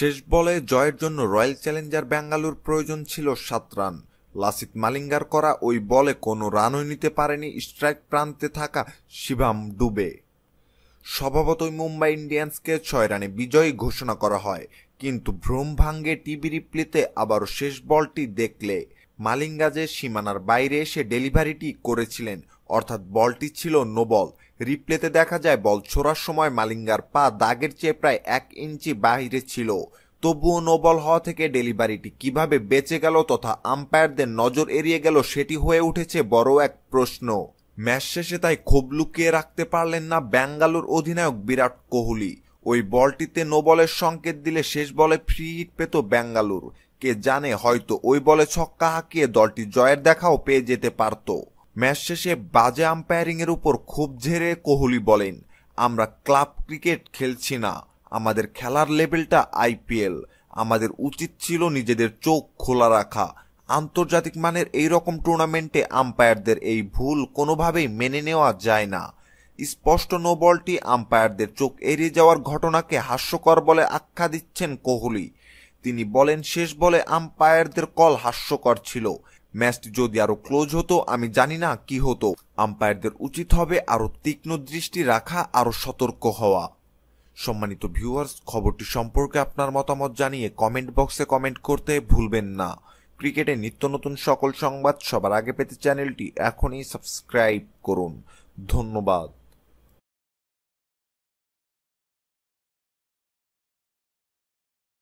শেষ বলে জয়ের জন্য রয়্যাল চ্যালেঞ্জার ব্যাঙ্গালোর প্রয়োজন ছিল সাত রান। লাসিত মালিঙ্গার করা ওই বলে কোনো রানও নিতে পারেনি স্ট্রাইক প্রান্তে থাকা শিবাম ডুবে স্বভাবতই মুম্বাই ইন্ডিয়ান্সকে ছয় রানে বিজয়ী ঘোষণা করা হয়। কিন্তু ভ্রম ভাঙ্গে টিভি রিপ্লিতে আবারও শেষ বলটি দেখলে মালিঙ্গা যে সীমানার বাইরে এসে ডেলিভারিটি করেছিলেন। অর্থাৎ বলটি ছিল নো বল। রিপ্লেতে দেখা যায়, বল ছোড়ার সময় মালিঙ্গার পা দাগের চেয়ে প্রায় এক ইঞ্চি বাইরে ছিল। তবুও নো বল হওয়া থেকে ডেলিভারিটি কীভাবে বেঁচে গেল তথা আম্পায়ারদের নজর এড়িয়ে গেল সেটি হয়ে উঠেছে বড় এক প্রশ্ন। ম্যাচ শেষে তাই ক্ষোভ লুকিয়ে রাখতে পারলেন না ব্যাঙ্গালোর অধিনায়ক বিরাট কোহলি। ওই বলটিতে নো বলের সংকেত দিলে শেষ বলে ফ্রি হিট পেত ব্যাঙ্গালোর। কে জানে হয়তো ওই বলে ছক্কা হাঁকিয়ে দলটি জয়ের দেখাও পেয়ে যেতে পারত। ম্যাচ শেষে বাজে আম্পায়ারিং এর উপর খুব ঝেড়ে কোহলি বলেন, আমরা ক্লাব ক্রিকেট খেলছি না, আমাদের খেলার লেভেলটা আইপিএল, আমাদের উচিত ছিল নিজেদের চোখ খোলা রাখা। আন্তর্জাতিক মানের এই রকম টুর্নামেন্টে আম্পায়ারদের এই ভুল কোনোভাবেই মেনে নেওয়া যায় না। স্পষ্ট নো বলটি আম্পায়ারদের চোখ এড়িয়ে যাওয়ার ঘটনাকে হাস্যকর বলে আখ্যা দিচ্ছেন কোহলি। তিনি বলেন, শেষ বলে আম্পায়ারদের কল হাস্যকর ছিল। ম্যাচটি যদি আরও ক্লোজ হতো, আমি জানি না কি হতো। আম্পায়ারদের উচিত হবে আরও তীক্ষ্ণ দৃষ্টি রাখা, আরও সতর্ক হওয়া। সম্মানিত ভিউয়ার্স, খবরটি সম্পর্কে আপনার মতামত জানিয়ে কমেন্ট বক্সে কমেন্ট করতে ভুলবেন না। ক্রিকেটে নিত্য নতুন সকল সংবাদ সবার আগে পেতে চ্যানেলটি এখনই সাবস্ক্রাইব করুন। ধন্যবাদ।